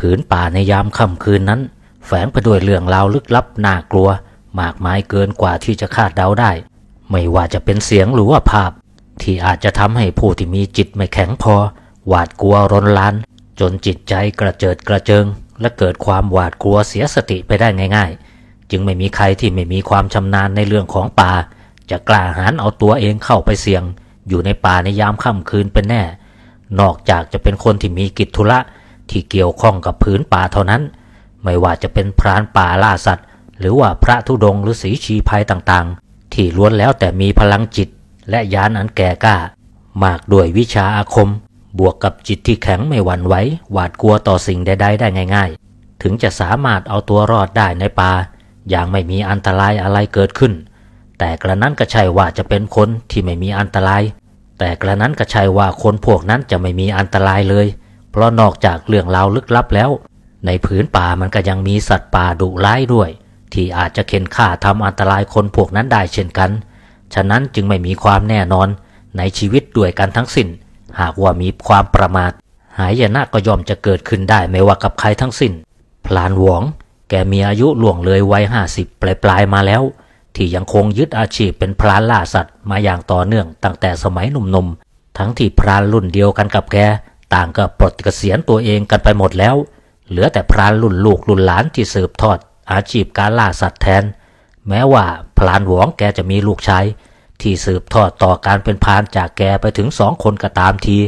ผืนป่าในยามค่ำคืนนั้น แฝงไปด้วยเรื่องราวลึกลับน่ากลัว มากมายเกินกว่าที่จะคาดเดาได้ ไม่ว่าจะเป็นเสียงหรือว่าภาพ ที่อาจจะทำให้ผู้ที่มีจิตไม่แข็งพอ หวาดกลัวรนลาน จนจิตใจกระเจิดกระเจิง และเกิดความหวาดกลัวเสียสติไปได้ง่าย ๆ จึงไม่มีใครที่ไม่มีความชำนาญในเรื่องของป่า จะกล้าหาญเอาตัวเองเข้าไปเสี่ยง อยู่ในป่าในยามค่ำคืนเป็นแน่ นอกจากจะเป็นคนที่มีกิจธุระ ที่เกี่ยวข้องกับผืนป่าเท่านั้น ไม่ว่าจะเป็นพรานป่าล่าสัตว์ หรือว่าพระธุดงค์หรือสีชีภัยต่างๆ ที่ล้วนแล้วแต่มีพลังจิต และยานอันแก่กล้า มากด้วยวิชาอาคม บวกกับจิตที่แข็งไม่หวั่นไหวหวาดกลัวต่อสิ่งใดๆได้ง่าย ๆ ถึงจะสามารถเอาตัวรอดได้ในป่าอย่างไม่มีอันตรายอะไรเกิดขึ้น แต่กระนั้นก็ใช่ว่าจะเป็นคนที่ไม่มีอันตราย แต่กระนั้นก็ใช่ว่าคนพวกนั้นจะไม่มีอันตรายเลย เพราะนอกจากเรื่องราวลึกลับแล้ว ในผืนป่ามันก็ยังมีสัตว์ป่าดุร้ายด้วย ที่อาจจะเข็นฆ่าทำอันตรายคนพวกนั้นได้เช่นกัน ฉะนั้นจึงไม่มีความแน่นอนในชีวิตด้วยกันทั้งสิ้น หากว่ามีความประมาท หายนะก็ย่อมจะเกิดขึ้นได้ไม่ว่ากับใครทั้งสิ้น พลานหวง แกมีอายุล่วงเลยวัยห้าสิบปลายๆมาแล้ว ที่ยังคงยึดอาชีพเป็นพรานล่าสัตว์มาอย่างต่อเนื่องตั้งแต่สมัยหนุ่มๆทั้งที่พรานรุ่นเดียวกันกับแก ต่างก็ปลดเกษียณตัวเองกันไปหมดแล้ว เหลือแต่พรานรุ่นลูกรุ่นหลานที่สืบทอด อาชีพการล่าสัตว์แทน แม้ว่าพลานหวงแกจะมีลูกชายที่สืบทอดต่อการเป็นพรานจากแกไปถึงสองคนก็ตามที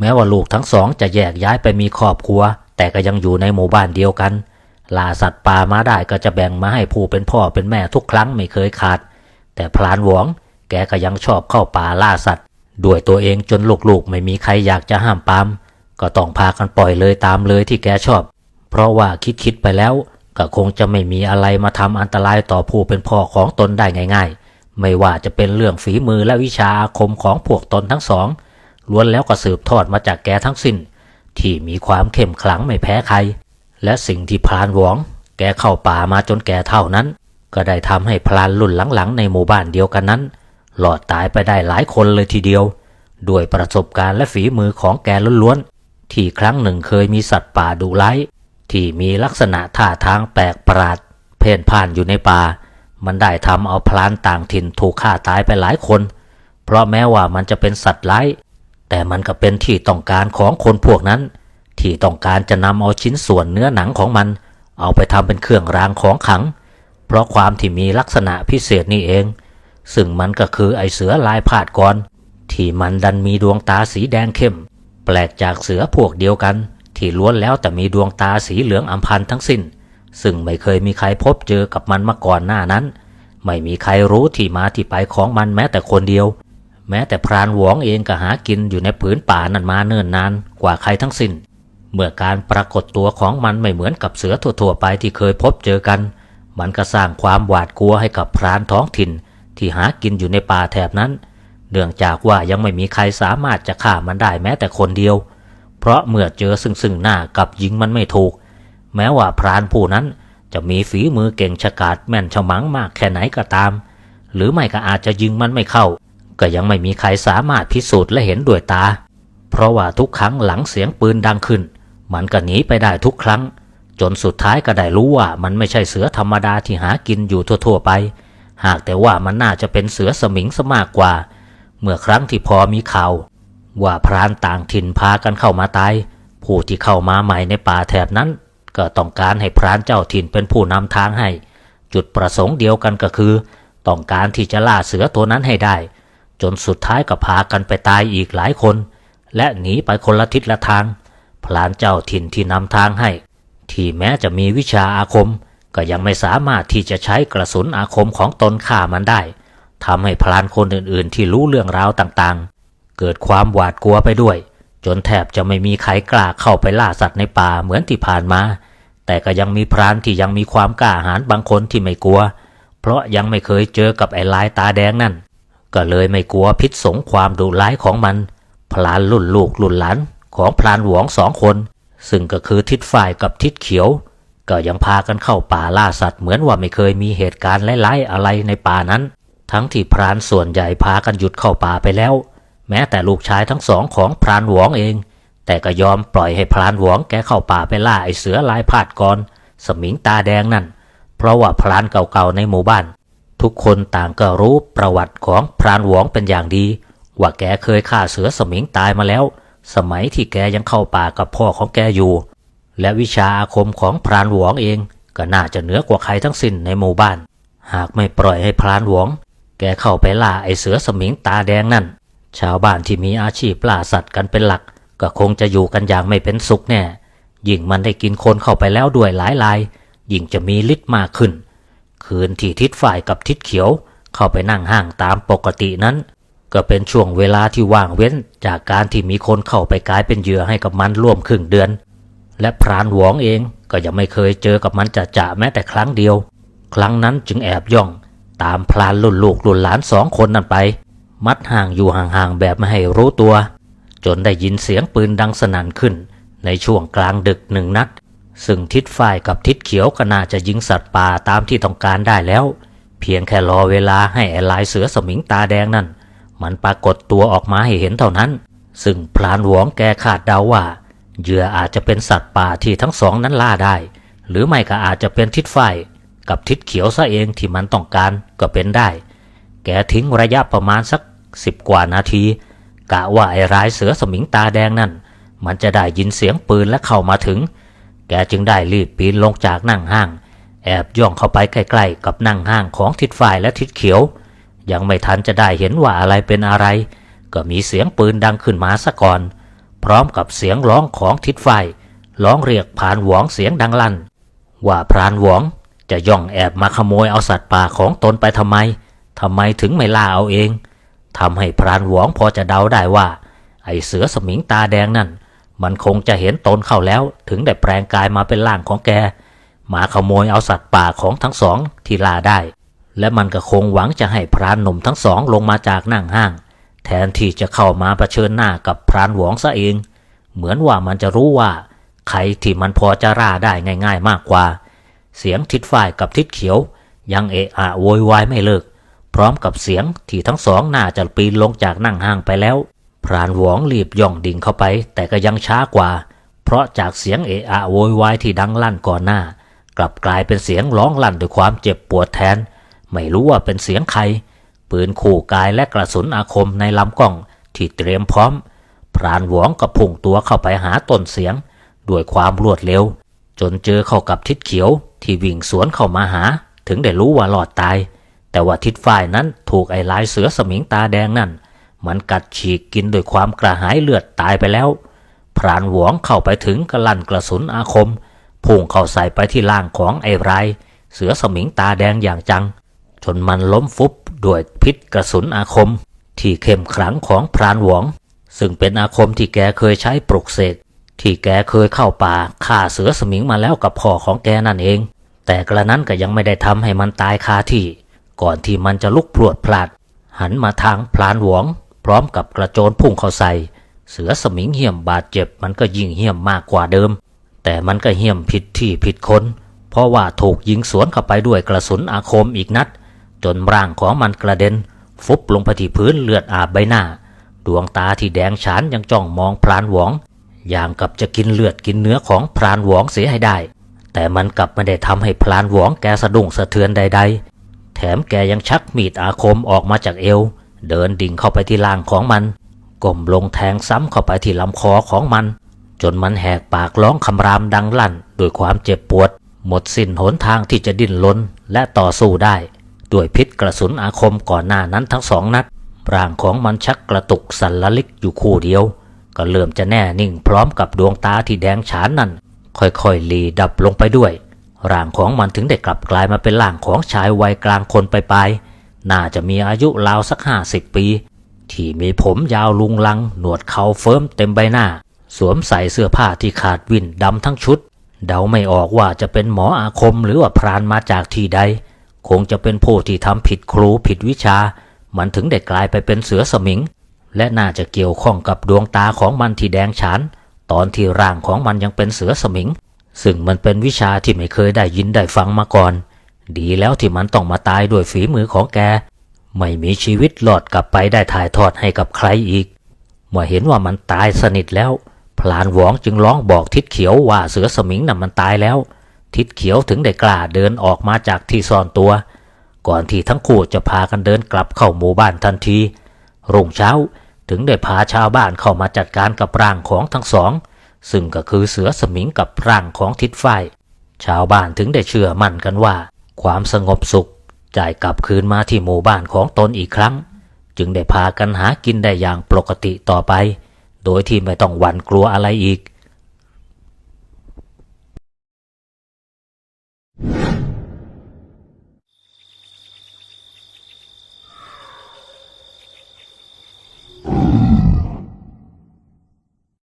แม้ว่าลูกทั้งสองจะแยกย้ายไปมีครอบครัว แต่ก็ยังอยู่ในหมู่บ้านเดียวกัน ล่าสัตว์ป่ามาได้ก็จะแบ่งมาให้ผู้เป็นพ่อเป็นแม่ทุกครั้งไม่เคยขาด แต่พลานหวงแกก็ยังชอบเข้าป่าล่าสัตว์ด้วยตัวเองจนลูกๆไม่มีใครอยากจะห้ามปราม ก็ต้องพากันปล่อยเลยตามเลยที่แกชอบ เพราะว่าคิดๆไปแล้ว ก็คงจะไม่มีอะไรมาทำอันตรายต่อผู้เป็นพ่อของตนได้ง่าย ๆ ไม่ว่าจะเป็นเรื่องฝีมือและวิชาอาคมของพวกตนทั้งสองล้วนแล้วก็สืบทอดมาจากแกทั้งสิ้น ที่มีความเข้มขลังไม่แพ้ใคร และสิ่งที่พลานหวง แกเข้าป่ามาจนแกเท่านั้น ก็ได้ทำให้พลานรุ่นหลังๆในหมู่บ้านเดียวกันนั้นหลอดตายไปได้หลายคนเลยทีเดียว ด้วยประสบการณ์และฝีมือของแกล้วนๆ ที่ครั้งหนึ่งเคยมีสัตว์ป่าดุร้ายที่มีลักษณะท่าทางแปลกประหลาด เพ่นพ่านอยู่ในป่า มันได้ทำเอาพลานต่างถิ่นถูกฆ่าตายไปหลายคน เพราะแม้ว่ามันจะเป็นสัตว์ร้าย แต่มันก็เป็นที่ต้องการของคนพวกนั้น ที่ต้องการจะนำเอาชิ้นส่วนเนื้อหนังของมัน เอาไปทำเป็นเครื่องรางของขัง เพราะความที่มีลักษณะพิเศษนี่เอง ซึ่งมันก็คือไอเสือลายผาดกรที่มันดันมีดวงตาสีแดงเข้ม แปลกจากเสือพวกเดียวกัน ที่ล้วนแล้วแต่มีดวงตาสีเหลืองอัมพันทั้งสิ้น ซึ่งไม่เคยมีใครพบเจอกับมันมาก่อนหน้านั้น ไม่มีใครรู้ที่มาที่ไปของมันแม้แต่คนเดียว แม้แต่พรานหวงเองก็หากินอยู่ในผืนป่านั้นมาเนิ่นนานกว่าใครทั้งสิ้น เมื่อการปรากฏตัวของมันไม่เหมือนกับเสือทั่วๆไปที่เคยพบเจอกัน มันก็สร้างความหวาดกลัวให้กับพรานท้องถิ่น ที่หากินอยู่ในป่าแถบนั้น เนื่องจากว่ายังไม่มีใครสามารถจะฆ่ามันได้แม้แต่คนเดียว เพราะเมื่อเจอซึ่งซึ่งหน้ากับยิงมันไม่ถูก แม้ว่าพรานผู้นั้นจะมีฝีมือเก่งฉกาจแม่นฉมังมากแค่ไหนก็ตาม หรือไม่ก็อาจจะยิงมันไม่เข้า ก็ยังไม่มีใครสามารถพิสูจน์และเห็นด้วยตา เพราะว่าทุกครั้งหลังเสียงปืนดังขึ้น มันก็หนีไปได้ทุกครั้ง จนสุดท้ายก็ได้รู้ว่ามันไม่ใช่เสือธรรมดาที่หากินอยู่ทั่วๆไป หากแต่ว่ามันน่าจะเป็นเสือสมิงซะมากกว่า เมื่อครั้งที่พอมีข่าวว่าพรานต่างถิ่นพากันเข้ามาตาย ผู้ที่เข้ามาใหม่ในป่าแถบนั้น ก็ต้องการให้พรานเจ้าถิ่นเป็นผู้นำทางให้ จุดประสงค์เดียวกันก็คือ ต้องการที่จะล่าเสือตัวนั้นให้ได้ จนสุดท้ายก็พากันไปตายอีกหลายคน และหนีไปคนละทิศละทางพลานเจ้าถิ่นที่นำทางให้ ที่แม้จะมีวิชาอาคม ก็ยังไม่สามารถที่จะใช้กระสุนอาคมของตนฆ่ามันได้ ทำให้พลานคนอื่นๆ ที่รู้เรื่องราวต่างๆ เกิดความหวาดกลัวไปด้วย จนแทบจะไม่มีใครกล้าเข้าไปล่าสัตว์ในป่าเหมือนที่ผ่านมา แต่ก็ยังมีพรานที่ยังมีความกล้าหาญบางคนที่ไม่กลัว เพราะยังไม่เคยเจอกับไอ้ลายตาแดงนั่น ก็เลยไม่กลัวพิษสงความดุร้ายของมัน พลานรุ่นลูกรุ่นหลานของพลานหลวงสองคน ซึ่งก็คือทิศฝ่ายกับทิศเขียว ก็ยังพากันเข้าป่าล่าสัตว์เหมือนว่าไม่เคยมีเหตุการณ์ร้ายๆอะไรในป่านั้น ทั้งที่พรานส่วนใหญ่พากันหยุดเข้าป่าไปแล้ว แม้แต่ลูกชายทั้งสองของพรานหวงเอง แต่ก็ยอมปล่อยให้พรานหวงแกเข้าป่าไปล่าไอเสือลายพาดกรสมิงตาแดงนั่น เพราะว่าพรานเก่าๆในหมู่บ้าน ทุกคนต่างก็รู้ประวัติของพรานหวงเป็นอย่างดี ว่าแกเคยฆ่าเสือสมิงตายมาแล้ว สมัยที่แกยังเข้าป่ากับพ่อของแกอยู่ และวิชาอาคมของพรานหวงเอง ก็น่าจะเหนือกว่าใครทั้งสิ้นในหมู่บ้าน หากไม่ปล่อยให้พรานหวง แกเข้าไปล่าไอเสือสมิงตาแดงนั่น ชาวบ้านที่มีอาชีพล่าสัตว์กันเป็นหลัก ก็คงจะอยู่กันอย่างไม่เป็นสุขแน่ ยิ่งมันได้กินคนเข้าไปแล้วด้วยหลายลาย ยิ่งจะมีฤทธิ์มากขึ้น คืนที่ทิศฝ่ายกับทิศเขียว เข้าไปนั่งห้างตามปกตินั้น ก็เป็นช่วงเวลาที่ว่างเว้นจากการที่มีคนเข้าไปกลายเป็นเหยื่อให้กับมันร่วมครึ่งเดือน และพรานหวงเองก็ยังไม่เคยเจอกับมันจะจะแม้แต่ครั้งเดียว ครั้งนั้นจึงแอบย่อง ตามพลานรุ่นลูกรุ่นหลานสองคนนั้นไป มัดห่างอยู่ห่างๆแบบไม่ให้รู้ตัว จนได้ยินเสียงปืนดังสนั่นขึ้น ในช่วงกลางดึกหนึ่งนัด ซึ่งทิศฝ่ายกับทิศเขียวก็น่าจะยิงสัตว์ป่าตามที่ต้องการได้แล้ว เพียงแค่รอเวลาให้ไอ้ลายเสือสมิงตาแดงนั่น มันปรากฏตัวออกมาให้เห็นเท่านั้น ซึ่งพลานหวงแกคาดเดาว่าเหยื่ออาจจะเป็นสัตว์ป่าที่ทั้งสองนั้นล่าได้ หรือไม่ก็อาจจะเป็นทิศฝ่าย กับทิศเขียวซะเองที่มันต้องการก็เป็นได้ แกทิ้งระยะประมาณสักสิบกว่านาที กะว่าไอ้ร้ายเสือสมิงตาแดงนั่น มันจะได้ยินเสียงปืนและเข้ามาถึง แกจึงได้รีบปีนลงจากนั่งห้าง แอบย่องเข้าไปใกล้ๆ กับนั่งห้างของทิศฝ่ายและทิศเขียว ยังไม่ทันจะได้เห็นว่าอะไรเป็นอะไร ก็มีเสียงปืนดังขึ้นมาซะก่อน พร้อมกับเสียงร้องของทิศฝ่ายร้องเรียกผ่านหวงเสียงดังลั่น ว่าพรานหวง จะย่องแอบมาขโมยเอาสัตว์ป่าของตนไปทำไมทำไมถึงไม่ล่าเอาเองทำให้พรานหวงพอจะเดาได้ว่า ไอเสือสมิงตาแดงนั่น มันคงจะเห็นตนเข้าแล้ว ถึงได้แปลงกายมาเป็นร่างของแกมาขโมยเอาสัตว์ป่าของทั้งสองที่ล่าได้ และมันก็คงหวังจะให้พรานหนุ่มทั้งสองลงมาจากนั่งห้าง แทนที่จะเข้ามาเผชิญหน้ากับพรานหวงซะเอง เหมือนว่ามันจะรู้ว่า ใครที่มันพอจะร่าได้ง่าย ๆ มากกว่า เสียงทิศฝ่ายกับทิศเขียว ยังเอะอะโวยวายไม่เลิก พร้อมกับเสียงที่ทั้งสองน่าจะปีนลงจากนั่งห้างไปแล้ว พรานหวงรีบย่องดิ่งเข้าไป แต่ก็ยังช้ากว่า เพราะจากเสียงเอะอะโวยวายที่ดังลั่นก่อนหน้า กลับกลายเป็นเสียงร้องลั่นด้วยความเจ็บปวดแทน ไม่รู้ว่าเป็นเสียงใคร ปืนขู่กายและกระสุนอาคมในลำกล้องที่เตรียมพร้อม พรานหวงก็พุ่งตัวเข้าไปหาต้นเสียง ด้วยความรวดเร็ว จนเจอเข้ากับทิศเขียว ที่วิ่งสวนเข้ามาหา ถึงได้รู้ว่าหลอดตาย แต่ว่าทิศฝ่ายนั้นถูกไอ้ลายเสือสมิงตาแดงนั่น มันกัดฉีกกินด้วยความกระหายเลือดตายไปแล้ว พรานหวงเข้าไปถึงกระลั่นกระสุนอาคมพุ่งเข้าใส่ไปที่ล่างของไอ้รายเสือสมิงตาแดงอย่างจัง จนมันล้มฟุบด้วยพิษกระสุนอาคม ที่เข้มขลังของพรานหวง ซึ่งเป็นอาคมที่แกเคยใช้ปลุกเสกที่แกเคยเข้าป่าฆ่าเสือสมิงมาแล้วกับพ่อของแกนั่นเอง แต่กระนั้นก็ยังไม่ได้ทำให้มันตายคาที่ ก่อนที่มันจะลุกพรวดพลาด หันมาทางพลานหวง พร้อมกับกระโจนพุ่งเข้าใส่ เสือสมิงเหี้ยมบาดเจ็บมันก็ยิ่งเหี้ยมมากกว่าเดิม แต่มันก็เหี้ยมผิดที่ผิดคน เพราะว่าถูกยิงสวนเข้าไปด้วยกระสุนอาคมอีกนัด จนร่างของมันกระเด็น ฟุบลงไปที่พื้นเลือดอาบใบหน้า ดวงตาที่แดงฉานยังจ้องมองพรานหวง อย่างกับจะกินเลือดกินเนื้อของพรานหวงเสียให้ได้ แต่มันกลับไม่ได้ทำให้พรานหวงแกสะดุ้งสะเทือนใด ๆ แถมแกยังชักมีดอาคมออกมาจากเอว เดินดิ่งเข้าไปที่ล่างของมันก้มลงแทงซ้ำเข้าไปที่ลำคอของมัน จนมันแหกปากร้องคำรามดังลั่นด้วยความเจ็บปวด หมดสิ้นหนทางที่จะดิ้นรนและต่อสู้ได้ด้วยพิษกระสุนอาคมก่อนหน้านั้นทั้งสองนัดร่างของมันชักกระตุกสั่นละลิกอยู่คู่เดียว ก็เริ่มจะแน่นิ่งพร้อมกับดวงตาที่แดงฉานนั่น ค่อยๆหลีดับลงไปด้วย ร่างของมันถึงได้กลับกลายมาเป็นร่างของชายวัยกลางคนไปลายๆน่าจะมีอายุราวสักห้าสิบปี ที่มีผมยาวลุงลัง หนวดเขาเฟิร์มเต็มใบหน้า สวมใส่เสื้อผ้าที่ขาดวินดำทั้งชุด เดาไม่ออกว่าจะเป็นหมออาคมหรือว่าพรานมาจากที่ใด คงจะเป็นผู้ที่ทำผิดครูผิดวิชา มันถึงได้กลายไปเป็นเสือสมิง และน่าจะเกี่ยวข้องกับดวงตาของมันที่แดงฉาน ตอนที่ร่างของมันยังเป็นเสือสมิง ซึ่งมันเป็นวิชาที่ไม่เคยได้ยินได้ฟังมาก่อน ดีแล้วที่มันต้องมาตายด้วยฝีมือของแก ไม่มีชีวิตหลอดกลับไปได้ถ่ายทอดให้กับใครอีก เมื่อเห็นว่ามันตายสนิทแล้ว พลานหวงจึงร้องบอกทิดเขียวว่าเสือสมิงน่ะมันตายแล้ว ทิดเขียวถึงได้กล้าเดินออกมาจากที่ซ่อนตัว ก่อนที่ทั้งคู่จะพากันเดินกลับเข้าหมู่บ้านทันที รุ่งเช้า ถึงได้พาชาวบ้านเข้ามาจัดการกับร่างของทั้งสอง ซึ่งก็คือเสือสมิงกับร่างของทิดไฟ ชาวบ้านถึงได้เชื่อมั่นกันว่า ความสงบสุขจ่ายกลับคืนมาที่หมู่บ้านของตนอีกครั้ง จึงได้พากันหากินได้อย่างปกติต่อไป โดยที่ไม่ต้องหวั่นกลัวอะไรอีก